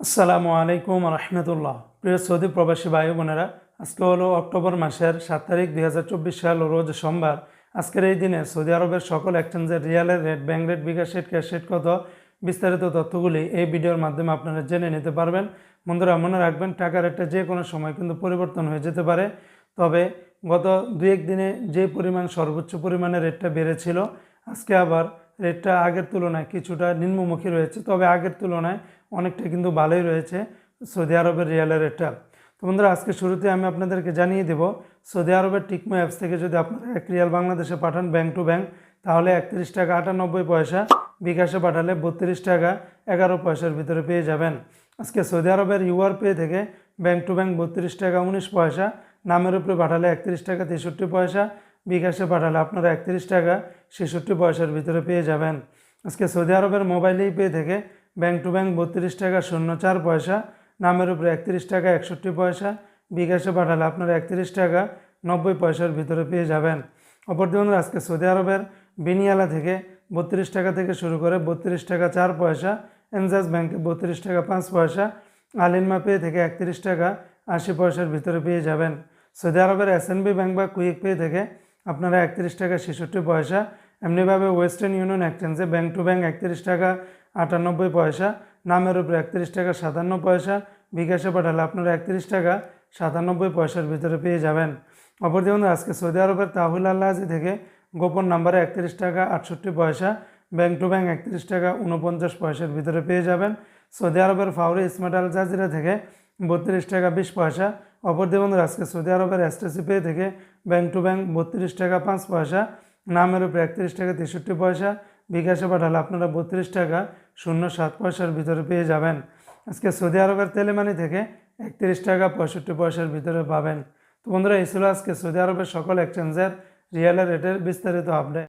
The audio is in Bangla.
আসসালামু আলাইকুম রহমতুল্লাহ। প্রিয় সৌদি প্রবাসী ভাই বোনেরা আজকে হলো অক্টোবর মাসের সাত তারিখ দুই সাল, রোজ সোমবার। আজকের এই দিনে সৌদি আরবের সকল এক্সচেঞ্জের রিয়ালের rate, bank rate bKash rate cash rate কত, বিস্তারিত তথ্যগুলি এই ভিডিওর মাধ্যমে আপনারা জেনে নিতে পারবেন। বন্ধুরা, মনে রাখবেন, টাকার রেটটা যে কোনো সময় কিন্তু পরিবর্তন হয়ে যেতে পারে। তবে গত দু এক দিনে যে পরিমাণ সর্বোচ্চ পরিমাণে রেটটা বেড়েছিল, আজকে আবার রেটটা আগের তুলনায় কিছুটা নিম্নমুখী রয়েছে, তবে আগের তুলনায় অনেকটা কিন্তু ভালোই রয়েছে সৌদি আরবের রিয়ালের রেটটা। তো বন্ধুরা, আজকে শুরুতে আমি আপনাদেরকে জানিয়ে দেব, সৌদি আরবের টিকমো অ্যাপস থেকে যদি আপনারা এক রিয়াল বাংলাদেশে পাঠান ব্যাংক টু ব্যাংক, তাহলে একত্রিশ টাকা আটানব্বই পয়সা বিকাশে পাঠালে বত্রিশ টাকা এগারো পয়সার ভিতরে পেয়ে যাবেন। আজকে সৌদি আরবের ইউআর পে থেকে ব্যাংক টু ব্যাংক বত্রিশ টাকা উনিশ পয়সা, নামের উপরে পাঠালে একত্রিশ টাকা তেষট্টি পয়সা বিকাশে পাঠালে আপনারা একত্রিশ টাকা ছেষট্টি পয়সার ভিতরে পেয়ে যাবেন। আজকে সৌদি আরবের মোবাইলেই পে থেকে ব্যাংক টু ব্যাংক বত্রিশ টাকা শূন্য চার পয়সা, নামের উপরে একত্রিশ টাকা একষট্টি পয়সা, বিকাশে পাঠালে আপনারা একত্রিশ টাকা নব্বই পয়সার ভিতরে পেয়ে যাবেন। অপরদিকে আজকে সৌদি আরবের বিনিয়ালা থেকে বত্রিশ টাকা থেকে শুরু করে বত্রিশ টাকা চার পয়সা, এনজাস ব্যাংকে বত্রিশ টাকা পাঁচ পয়সা আলিনমা পে থেকে একত্রিশ টাকা আশি পয়সার ভিতরে পেয়ে যাবেন। সৌদি আরবের এসএনবি ব্যাংক বা কুইক পে থেকে আপনারা একত্রিশ টাকা ছেষট্টি পয়সা এমনিভাবে ওয়েস্টার্ন ইউনিয়ন এক্সচেঞ্জে ব্যাংক টু ব্যাংক একত্রিশ টাকা আটানব্বই পয়সা নামের উপরে একত্রিশ টাকা সাতান্ন পয়সা বিকাশে পাঠালে আপনারা একত্রিশ টাকা সাতানব্বই পয়সার ভিতরে পেয়ে যাবেন। অপরদিকে বন্ধুরা, আজকে সৌদি আরবের তাহুল আল্লাহাজি থেকে গোপন নাম্বারে একত্রিশ টাকা আটষট্টি পয়সা ব্যাংক টু ব্যাংক একত্রিশ টাকা উনপঞ্চাশ পয়সার ভিতরে পেয়ে যাবেন। সৌদি আরবের ফাউরি স্মার্ট আল জাজিরা থেকে বত্রিশ টাকা বিশ পয়সা। অপরদিকে বন্ধুরা, আজকে সৌদি আরবের এসটিসি পে থেকে ব্যাংক টু ব্যাংক বত্রিশ টাকা পাঁচ পয়সা নামের উপরে একত্রিশ টাকা তেষট্টি পয়সা। বিকাশে পাঠালে আপনারা বত্রিশ টাকা শূন্য সাত পয়সার ভিতরে পেয়ে যাবেন। আজকে সৌদি আরবের তেলেমানি থেকে একত্রিশ টাকা পঁয়ষট্টি পয়সার ভিতরে পাবেন। তো বন্ধুরা এই ছিল আজকে সৌদি আরবের সকল এক্সচেঞ্জের রিয়েলের রেটের বিস্তারিত আপডেট